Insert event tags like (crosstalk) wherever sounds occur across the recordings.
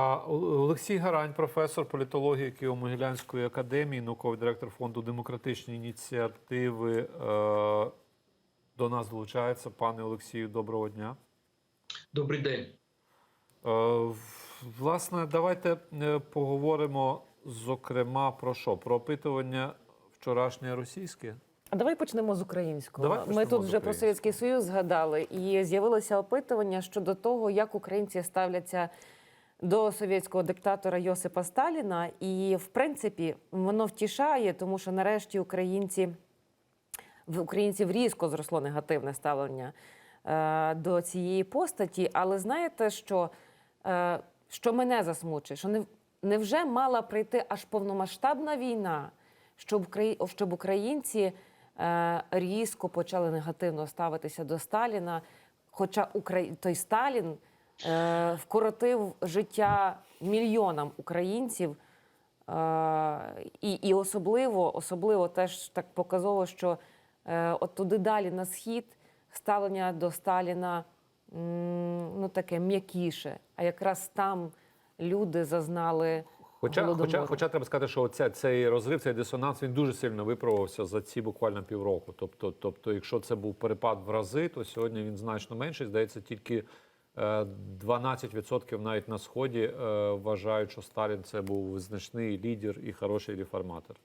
А Олексій Гарань, професор політології Києво-Могилянської академії, науковий директор фонду демократичні ініціативи. е, До нас долучається. Пане Олексію, доброго дня. Добрий день. Е, Власне, давайте е, поговоримо зокрема про що? Про опитування вчорашнє російське. А давай почнемо з українського. Давай Ми тут вже про. Совєтський Союз згадали, і з'явилося опитування щодо того, як українці ставляться до совєтського диктатора Йосипа Сталіна. І в принципі воно втішає, тому що нарешті українці в українців різко зросло негативне ставлення е, до цієї постаті. Але знаєте, що, е, що мене засмучує? Що не, невже мала прийти аж повномасштабна війна, щоб, щоб українці е, різко почали негативно ставитися до Сталіна? Хоча Украї... той Сталін вкоротив життя мільйонам українців. Е, і, і особливо, особливо теж так показово, що е, от туди далі на схід ставлення до Сталіна ну таке м'якіше. А якраз там люди зазнали Хоча, хоча, хоча треба сказати, що оця, цей розрив, цей дисонанс він дуже сильно виправився за ці буквально півроку. Тобто, тобто, якщо це був перепад в рази, то сьогодні він значно менший. Здається, тільки е, 12% навіть на сході е, вважають, що Сталін це був визначний лідер і хороший реформатор.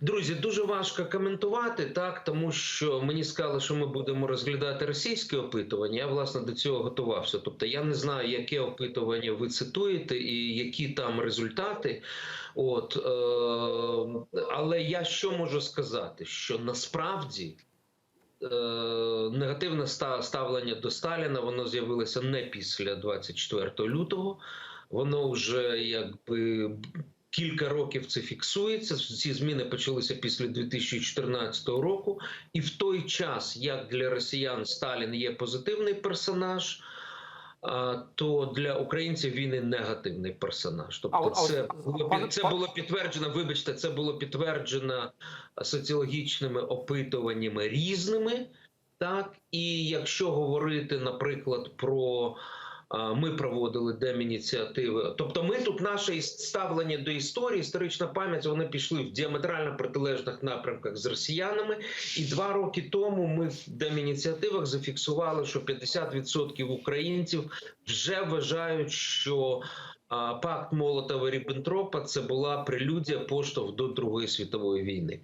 Друзі, дуже важко коментувати так, тому що мені сказали, що ми будемо розглядати російське опитування. Я власне до цього готувався. Тобто я не знаю, яке опитування ви цитуєте і які там результати. От е, але я що можу сказати? Що насправді е, негативне ста- ставлення до Сталіна воно з'явилося не після 24 лютого. Воно вже якби кілька років це фіксується. Ці зміни почалися після 2014 року, і в той час, як для росіян Сталін є позитивний персонаж. То для українців він і негативний персонаж. Тобто, А от- а це було це було підтверджено. Вибачте, це було підтверджено соціологічними опитуваннями різними. Так, і якщо говорити, наприклад, про ми проводили демініціативи. Тобто, ми тут наше ставлення до історії, історична пам'ять, вони пішли в діаметрально протилежних напрямках з росіянами. І два роки тому ми в демініціативах зафіксували, що 50% українців вже вважають, що пакт Молотова Ріббентропа це була прелюдія поштовх до Другої світової війни.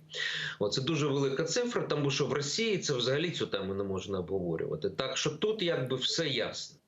Оце дуже велика цифра, тому що в Росії це взагалі цю тему не можна обговорювати. Так що тут якби все ясно.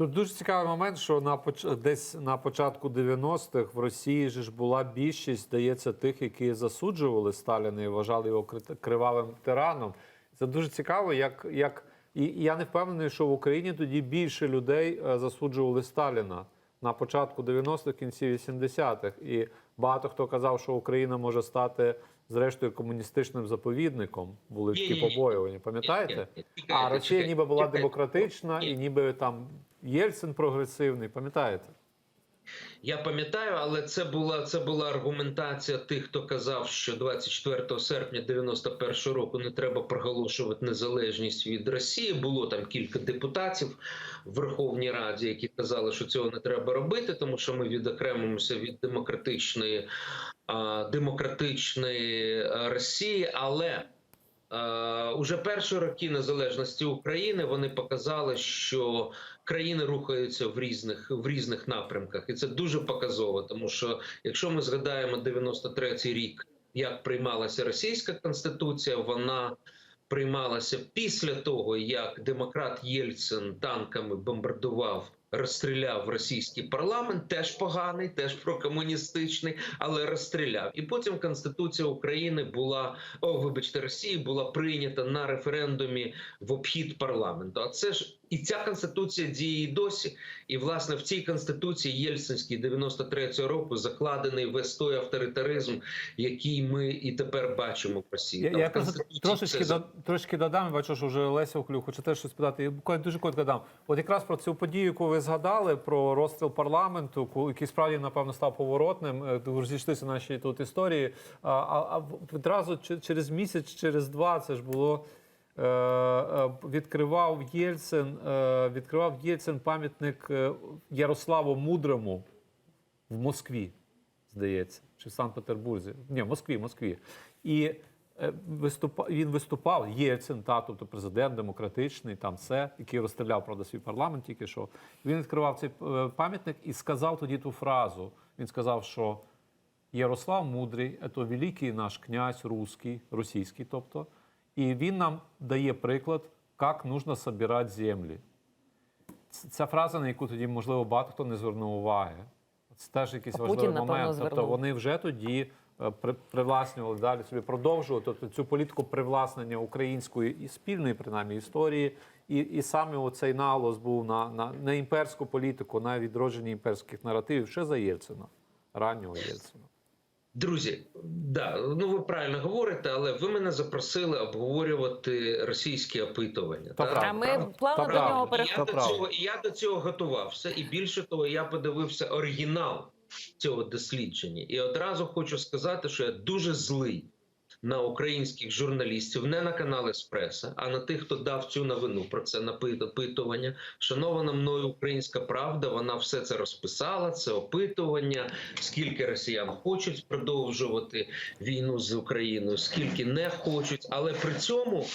Тут дуже цікавий момент, що на поч- десь на початку 90-х в Росії ж була більшість, здається, тих, які засуджували Сталіна і вважали його кривавим тираном. Це дуже цікаво, як, як і я не впевнений, що в Україні тоді більше людей е, засуджували Сталіна на початку 90-х, кінці 80-х. І багато хто казав, що Україна може стати зрештою комуністичним заповідником. Були такі побоювання. Пам'ятаєте? А Росія ніби була демократична, і ніби там Єльцин прогресивний, пам'ятаєте? Я пам'ятаю, але це була це була аргументація тих, хто казав, що 24 серпня 91 року не треба проголошувати незалежність від Росії. Було там кілька депутатів в Верховній Раді, які казали, що цього не треба робити, тому що ми відокремимося від демократичної а, демократичної Росії, але Е, Уже перші роки незалежності України вони показали, що країни рухаються в різних в різних напрямках, і це дуже показово. Тому що якщо ми згадаємо 93-й рік, як приймалася російська конституція, вона приймалася після того, як демократ Єльцин танками бомбардував. Розстріляв російський парламент, теж поганий, теж прокомуністичний, але розстріляв. І потім Конституція України була о, вибачте, Росії була прийнята на референдумі в обхід парламенту. А це ж і ця конституція діє і досі. І власне в цій конституції Єльцинській 93-го року закладений весь той авторитаризм, який ми і тепер бачимо в Росії. Я, Там я в трошечки, до, трошечки додам. Бачу, що вже Леся Оклюк хоче теж щось питати. Я буквально дуже коротко дам. От якраз про цю подію, яку ви згадали, про розстріл парламенту, який справді, напевно, став поворотним. е, Розійшлися наші тут історії. А, а, відразу через місяць, через два, це ж було е, е, відкривав Єльцин, відкривав Єльцин пам'ятник Ярославу Мудрому в Москві, здається, чи в Санкт-Петербурзі. Ні, в Москві, в Москві. І е, виступа, він виступав, Єльцин, та, тобто президент демократичний, там все, який розстріляв, правда, свій парламент тільки що. Він відкривав цей е, пам'ятник і сказав тоді ту фразу. Він сказав, що Ярослав Мудрий – це великий наш князь русский, російський, тобто, і він нам дає приклад, як нужно збирати землі. Ця фраза, на яку тоді, можливо, багато хто не звернув уваги. Це теж якийсь А важливий напевно, момент. Тобто вони вже тоді привласнювали далі собі продовжували тобто, цю політику привласнення української і спільної, принаймні, історії. І, і саме оцей наголос був на, на, на імперську політику, на відродженні імперських наративів ще за Єльцина, раннього Єльцина. Друзі, да, ну ви правильно говорите, але ви мене запросили обговорювати російські опитування. Та правда. А ми плавно до нього переходимо. я, я до цього готувався, і більше того, я подивився оригінал цього дослідження. І одразу хочу сказати, що я дуже злий на українських журналістів, не на канал Еспреса, а на тих, хто дав цю новину про це опитування. Шанована мною українська правда, вона все це розписала. Це опитування, скільки росіян хочуть продовжувати війну з Україною, скільки не хочуть, але при цьому.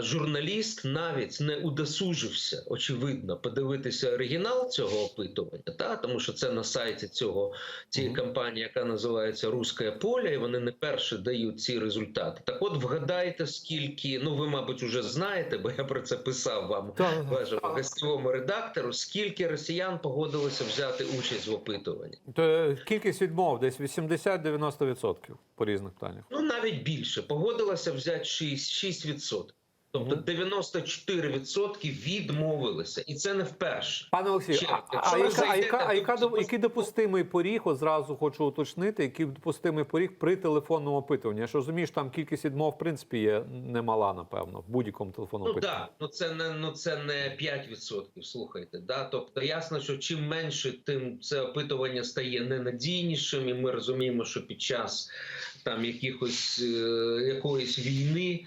Журналіст навіть не удосужився, очевидно, подивитися оригінал цього опитування, та тому що це на сайті цього цієї Мгм. компанії, яка називається Руське поле, і вони не перші дають ці результати. Так, от вгадайте, скільки ну ви, мабуть, уже знаєте, бо я про це писав вам вашому гостєвому редактору. Скільки росіян погодилося взяти участь в опитуванні? То кількість відмов десь 80-90% по різних питаннях. Ну навіть більше погодилося взяти 6%. 6%. Тобто Мгм. 94% відмовилися, і це не вперше. Пане Олексію, а, а, яка, а, яка, а до яка, до- який допустимий поріг, от зразу хочу уточнити, який допустимий поріг при телефонному опитуванні? Я ж розумію, там кількість відмов, в принципі, є немала, напевно, в будь-якому телефонному Ну опитуванні. ну це не ну це не 5%, слухайте. Да? Тобто ясно, що чим менше, тим це опитування стає ненадійнішим, і ми розуміємо, що під час там якихось е, якоїсь війни,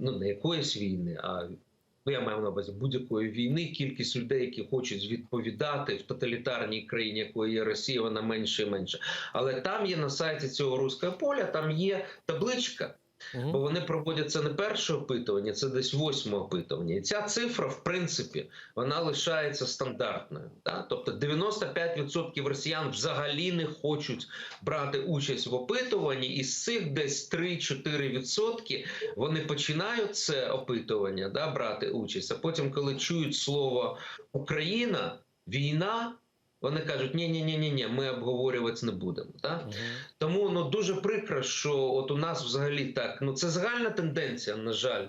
ну не якоїсь війни, а ну я маю на увазі будь-якої війни, кількість людей, які хочуть відповідати в тоталітарній країні, якою є Росія, вона менше і менше. Але там є на сайті цього руського поля, там є табличка. Бо вони проводять це не перше опитування, це десь восьме опитування. І ця цифра, в принципі, вона лишається стандартною. Да? Тобто 95% росіян взагалі не хочуть брати участь в опитуванні, і з цих десь 3-4% вони починають це опитування да, брати участь. А потім, коли чують слово Україна, війна. Вони кажуть, ні, ні, ні, ні, ні, ми обговорювати не будемо. Так? Мгм. Тому ну дуже прикро, що от у нас взагалі так. Ну це загальна тенденція, на жаль.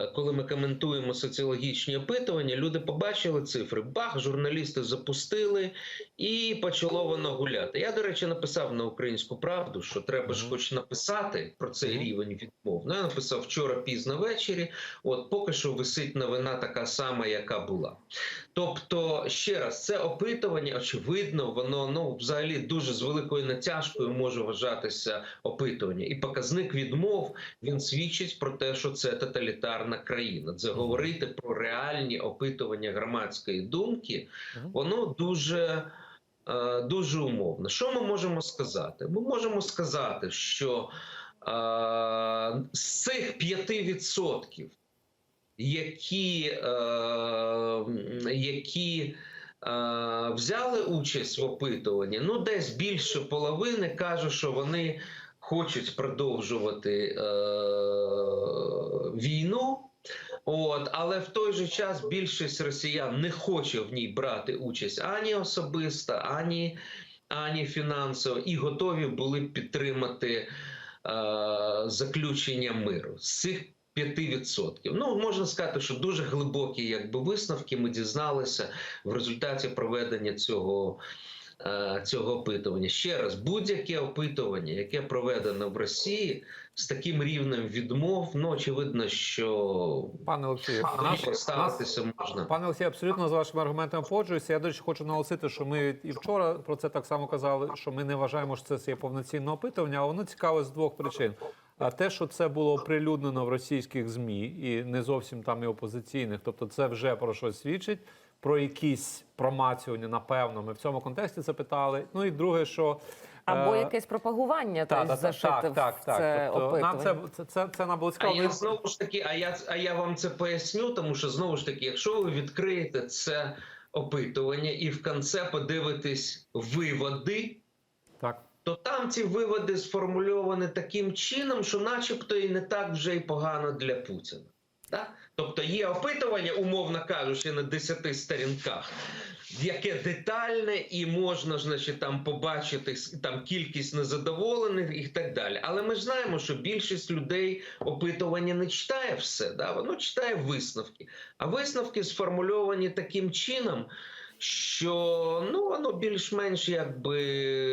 Е, Коли ми коментуємо соціологічні опитування, люди побачили цифри. Бах, журналісти запустили, і почало воно гуляти. Я, до речі, написав на українську правду, що треба ж хоч написати про цей рівень відмов. Ну, я написав вчора пізно ввечері. От поки що висить новина така сама, яка була. Тобто, ще раз, це опитування, очевидно, воно ну взагалі дуже з великою натяжкою може вважатися опитування. І показник відмов він свідчить про те, що це тоталітарна країна. Це говорити про реальні опитування громадської думки, воно дуже. е, Дуже умовно. Що ми можемо сказати? Ми можемо сказати, що е, з цих 5%, які, е, які взяли участь в опитуванні, ну десь більше половини каже, що вони хочуть продовжувати е, війну. От, але в той же час більшість росіян не хоче в ній брати участь ані особисто, ані, ані фінансово, і готові були підтримати е, заключення миру. З цих 5%. Ну, можна сказати, що дуже глибокі якби, висновки ми дізналися в результаті проведення цього, цього опитування. Ще раз, будь-яке опитування, яке проведено в Росії з таким рівнем відмов, ну, очевидно, що Пане Олексію, до наш, нас, ставитися можна. Пане Олексію, абсолютно з вашими аргументами погоджуюся. Я, до речі, хочу наголосити, що ми і вчора про це так само казали, що ми не вважаємо, що це є повноцінне опитування, а воно цікаве з двох причин. А те, що це було оприлюднено в російських змі і не зовсім там і опозиційних, тобто це вже про щось свідчить. Про якісь промацювання, напевно, ми в цьому контексті це питали. Ну і друге, що Або е, якесь пропагування та, та, та, так, в так, так. це Тобто, нам це, це, це, це нам було А я знову ж таки, а я а я вам це поясню, тому що знову ж таки, якщо ви відкриєте це опитування і в кінці подивитесь виводи, Так. то там ці виводи сформульовані таким чином, що начебто і не так вже й погано для Путіна. Так? Тобто є опитування, умовно кажучи, на 10 сторінках, яке детальне, і можна значить, там побачити там кількість незадоволених і так далі. Але ми знаємо, що більшість людей опитування не читає все, да? воно читає висновки. А висновки сформульовані таким чином, що ну воно більш-менш якби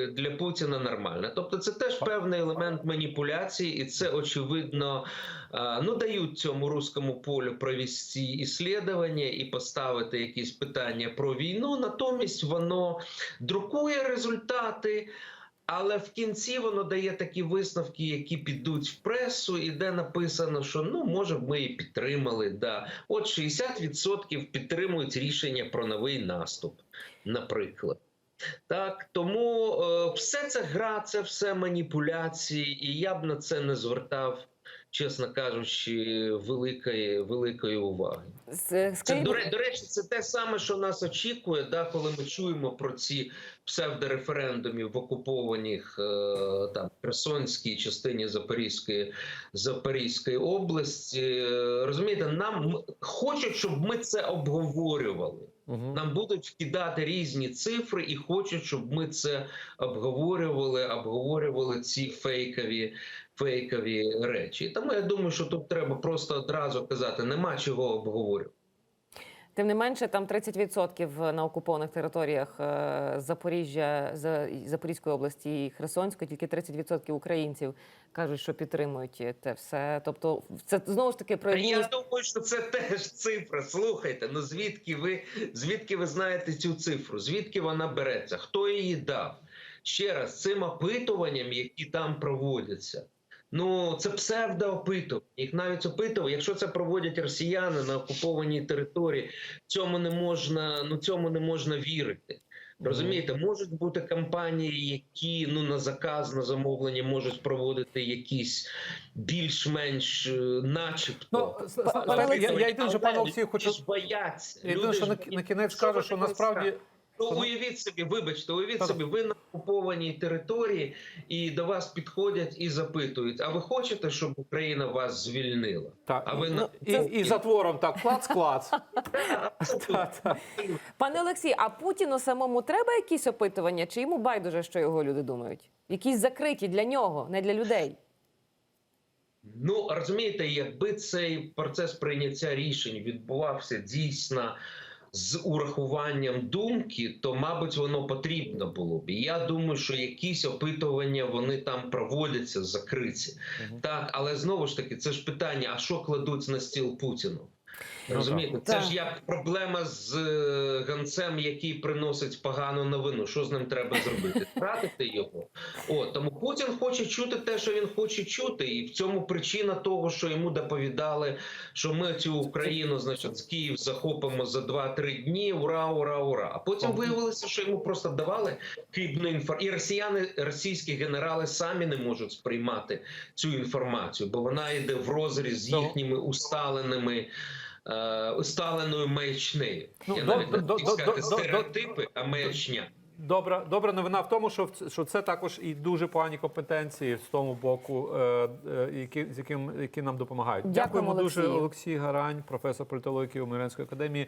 для Путіна нормально. Тобто, це теж певний елемент маніпуляції, і це очевидно ну дають цьому руському полю провести іслідування і поставити якісь питання про війну. Натомість воно друкує результати. Але в кінці воно дає такі висновки, які підуть в пресу, і де написано, що ну може ми і підтримали. Да. От 60% підтримують рішення про новий наступ, наприклад. Так, тому е, все це гра, це все маніпуляції, і я б на це не звертав, чесно кажучи, великої, великої уваги. Це до, до речі, це те саме, що нас очікує, да, коли ми чуємо про ці псевдореферендумі в окупованих е, там Херсонській частині Запорізької Запорізької області. Е, Розумієте, нам хочуть, щоб ми це обговорювали. Угу. Нам будуть вкидати різні цифри і хочуть, щоб ми це обговорювали, обговорювали ці фейкові, фейкові речі. Тому я думаю, що тут треба просто одразу казати, нема чого обговорювати. Тим не менше, там 30% на окупованих територіях е, Запоріжжя, За- Запорізької області і Херсонської, тільки 30% українців кажуть, що підтримують те все. Тобто, це знову ж таки про я думаю, що це теж цифра. Слухайте, ну звідки ви звідки ви знаєте цю цифру? Звідки вона береться? Хто її дав? Ще раз, цим опитуванням, які там проводяться. Ну, це псевдоопитування. Їх навіть опитували. Якщо це проводять росіяни на окупованій території, цьому не можна, ну цьому не можна вірити. Розумієте, можуть бути компанії, які ну на заказ, на замовлення можуть проводити якісь більш-менш, е, начебто. Ну, с- с- знаєте, я, я єдине, що пане Олексію, хочу бояться. єдине, що на, на кінець Що скажу, що насправді? Ну, уявіть собі, вибачте, уявіть собі, ви на окупованій території і до вас підходять і запитують: а ви хочете, щоб Україна вас звільнила? так, А ви і, на- і, і затвором так, клац-клац. Та, та. Пане Олексій, а Путіну самому треба якісь опитування, чи йому байдуже, що його люди думають? Якісь закриті для нього, не для людей. Ну розумієте, якби цей процес прийняття рішень відбувався дійсно з урахуванням думки, то мабуть воно потрібно було б. І я думаю, що якісь опитування вони там проводяться закриті. Мгм. Так, але знову ж таки, це ж питання: а що кладуть на стіл Путіну? Ну, Розумієте, це ж як проблема з е, гонцем, який приносить погану новину. Що з ним треба зробити? (laughs) Втратити його. О, тому Путін хоче чути те, що він хоче чути, і в цьому причина того, що йому доповідали, що ми цю Україну, значить, з Київ захопимо за 2-3 дні. Ура, ура, ура. А потім виявилося, що йому просто давали хибну інформацію. І росіяни, російські генерали самі не можуть сприймати цю інформацію, бо вона йде в розріз з Ну. їхніми усталеними. Е, Усталеною маячнею. Ну, Я до- навіть не до- до- сказати до- до- стереотипи, а маячня. Добра, добра новина в тому, що, в що це також і дуже погані компетенції з тому боку, е, е, які, з яким, які нам допомагають. Дякуємо, Дякуємо дуже Олексій Гарань, професор політології Києво-Могилянської академії.